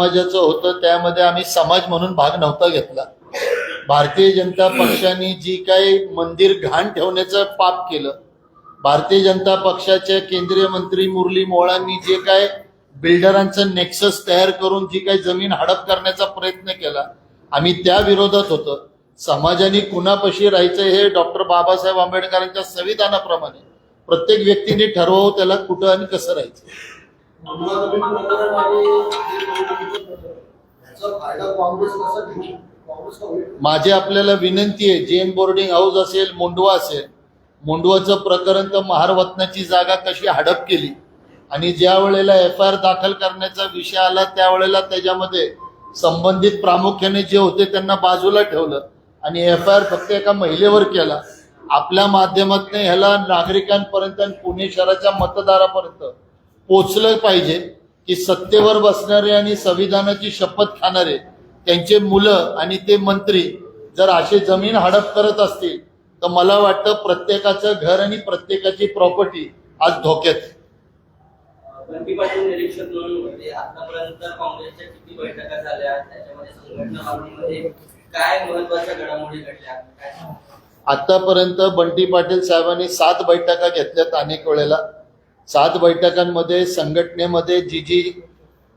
समाजाचं होतं त्यामध्ये आम्ही समाज म्हणून भाग नव्हता घेतला. भारतीय जनता पक्षाने जी काही मंदिर घाण ठेवण्याचं पाप केलं भारतीय जनता पक्षाच्या केंद्रीय मंत्री मुरली मोळांनी जे काय बिल्डरांचं नेक्सस तयार करून जी काही जमीन हडप करण्याचा प्रयत्न केला आम्ही त्या विरोधात होतो. समाजाने कुणापाशी राहायचं हे डॉक्टर बाबासाहेब आंबेडकरांच्या संविधानाप्रमाणे प्रत्येक व्यक्तीने ठरवावं त्याला कुठं आणि कसं राहायचं. माझी आपल्याला विनंती आहे जैन बोर्डिंग हाऊस असेल मोंडवा असेल मोंडवाचं प्रकरण तर महारवतनाची जागा कशी हडप केली? आणि ज्या वेळेला एफ आय आर दाखल करण्याचा विषय आला त्यावेळेला त्याच्यामध्ये संबंधित प्रामुख्याने जे होते त्यांना बाजूला ठेवलं. आणि एफ आय आर फक्त एका महिलेवर केला. आपल्या माध्यमातून ह्याला नागरिकांपर्यंत आणि पुणे शहराच्या मतदारापर्यंत पोचलं पाहिजे की सत्तेवर बसणारे आणि संविधानाची शपथ खाणारे त्यांचे मुलं आणि ते मंत्री जर असे जमीन हडप करत असतील तर मला वाटतं प्रत्येकाचं घर आणि प्रत्येकाची प्रॉपर्टी आज धोक्यात? आतापर्यंत बंटी पाटील साहेबांनी सात बैठका घेतल्यात अनेक वेळेला. सात बैठकांमध्ये संघटनेमध्ये जी जी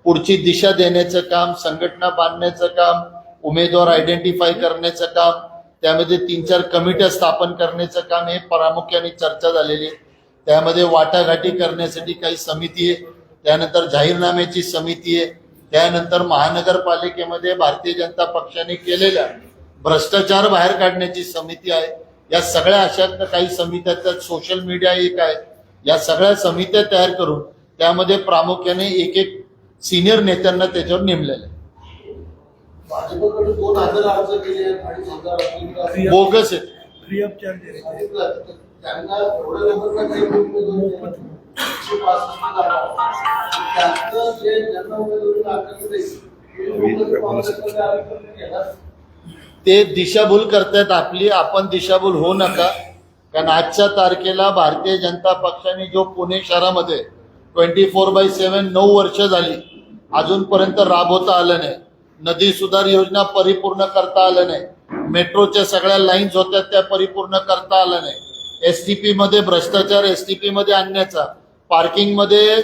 पुढची दिशा देण्याचं काम संघटना बांधण्याचं काम उमेदवार आयडेंटिफाय करण्याचं काम त्यामध्ये तीन चार कमिट्या स्थापन करण्याचं काम हे प्रामुख्याने चर्चा झालेली आहे. त्यामध्ये वाटाघाटी करण्यासाठी काही समिती आहे. त्यानंतर जाहीरनाम्याची समिती आहे. त्यानंतर महानगरपालिकेमध्ये भारतीय जनता पक्षाने केलेल्या भ्रष्टाचार बाहेर काढण्याची समिती आहे. या सगळ्या अशा काही समित्या त्यात सोशल मीडिया एक आहे. या सगळ्या समित्या तयार करून त्यामध्ये प्रामुख्याने एक एक सिनियर नेत्यांना त्याच्यावर नेमलेलं आहे आहेत बोगस आहे फ्री ऑफ चार्जेस हजार. त्यांना एवढ्या लोकांना काही उमेदवारी एकशे पासष्ट जागा. त्यातलं जे ज्यांना उमेदवारी दाखल नाही, ते लोकं काँग्रेसमध्ये आले घेणार. ते दिशाभूल करतायत आपली आपण दिशाभूल होऊ नका कारण आजच्या तारखेला भारतीय जनता पक्षाने जो पुणे शहरामध्ये ट्वेंटी फोर बाय सेव्हन नऊ वर्ष झाली अजूनपर्यंत राबवता आलं नाही. नदी सुधार योजना परिपूर्ण करता आलं नाही. मेट्रोच्या सगळ्या लाईन्स होत्या त्या परिपूर्ण करता आलं नाही. एस टी पी मध्ये भ्रष्टाचार एस टी पी मध्ये आणण्याचा पार्किंगमध्ये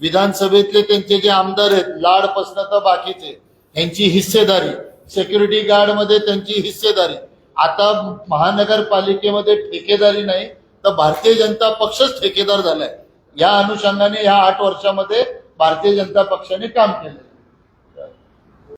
विधानसभेतले त्यांचे जे आमदार आहेत लाडपासनं तर बाकीचे यांची हिस्सेदारी सिक्युरिटी गार्डमध्ये त्यांची हिस्सेदारी. आता महानगरपालिकेमध्ये ठेकेदारी नाही तर भारतीय जनता पक्षच ठेकेदार झालाय. या अनुषंगाने ह्या आठ वर्षामध्ये भारतीय जनता पक्षाने काम केलं